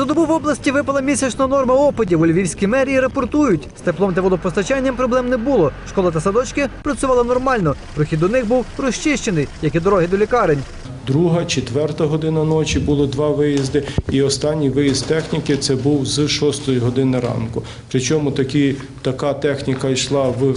За добу в області випала місячна норма опадів. У Львівській мерії рапортують. З теплом та водопостачанням проблем не було. Школа та садочки працювали нормально. Прохід до них був розчищений, як і дороги до лікарень. Друга, четверта година ночі було два виїзди, і останній виїзд техніки це був з 6 години ранку. Причому такі, така техніка йшла в,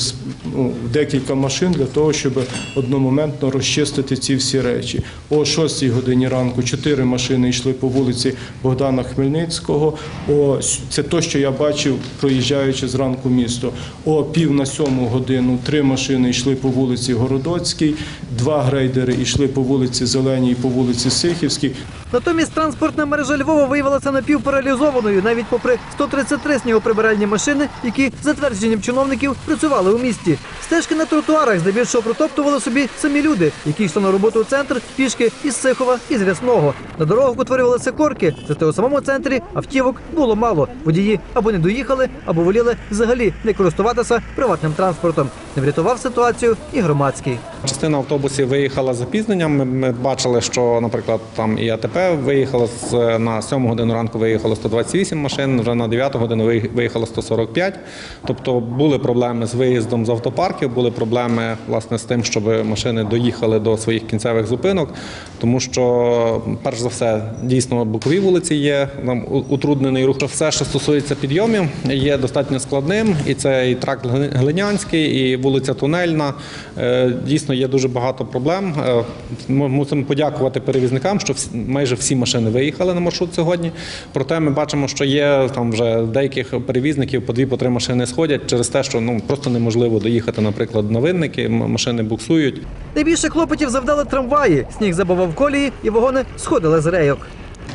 ну, декілька машин для того, щоб одномоментно розчистити ці всі речі. О 6 годині ранку чотири машини йшли по вулиці Богдана Хмельницького. О, це те, що я бачив, проїжджаючи зранку місто. О пів на сьому годину три машини йшли по вулиці Городоцькій, два грейдери йшли по вулиці Зеленій і по вулиці Сихівській. Натомість транспортна мережа Львова виявилася напівпаралізованою, навіть попри 133 снігоприбиральні машини, які, за твердженням чиновників, працювали у місті. Стежки на тротуарах здебільшого протоптували собі самі люди, які йшли на роботу у центр пішки із Сихова і з Рясного. На дорогах утворювалися корки, зате у самому центрі автівок було мало. Водії або не доїхали, або воліли взагалі не користуватися приватним транспортом. Не врятував ситуацію і громадський. Частина автобусів виїхала з запізненням. Ми, бачили, що, наприклад, там і АТП виїхало з на 7 годину ранку виїхало 128 машин, вже на 9 годину виїхало 145. Тобто були проблеми з виїздом з автопарків, були проблеми власне з тим, щоб машини доїхали до своїх кінцевих зупинок, тому що, перш за все, дійсно бокові вулиці є нам утруднений рух. Все, що стосується підйомів, є достатньо складним, і це і тракт Глинянський, і вулиця Тунельна. Е, Дійсно є дуже багато проблем. Е, Ми мусимо подякувати перевізникам, що всі- майже всі машини виїхали на маршрут сьогодні. Проте ми бачимо, що є там вже деяких перевізників по дві по три машини сходять через те, що ну просто неможливо доїхати, наприклад, на винники, машини буксують. Найбільше клопотів завдали трамваї. Сніг забивав колії, і вагони сходили з рейок.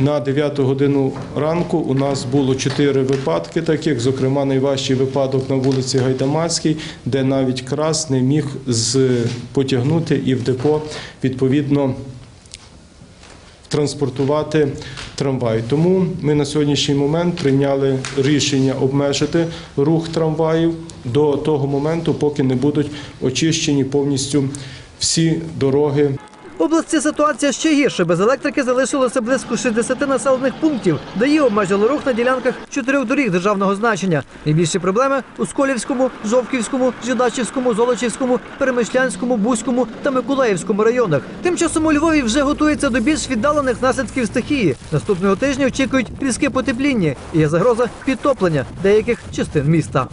На 9 годину ранку у нас було чотири випадки таких, зокрема найважчий випадок на вулиці Гайдамацькій, де навіть крас не міг потягнути і в депо відповідно транспортувати трамвай. Тому ми на сьогоднішній момент прийняли рішення обмежити рух трамваїв до того моменту, поки не будуть очищені повністю всі дороги Області ситуація ще гірше. Без електрики залишилося близько 60 населених пунктів. ДАІ обмежили рух на ділянках чотирьох доріг державного значення. Найбільші проблеми у Сколівському, Жовківському, Жидачівському, Золочівському, Перемишлянському, Бузькому та Миколаївському районах. Тим часом у Львові вже готується до більш віддалених наслідків стихії. Наступного тижня очікують різке потепління і є загроза підтоплення деяких частин міста.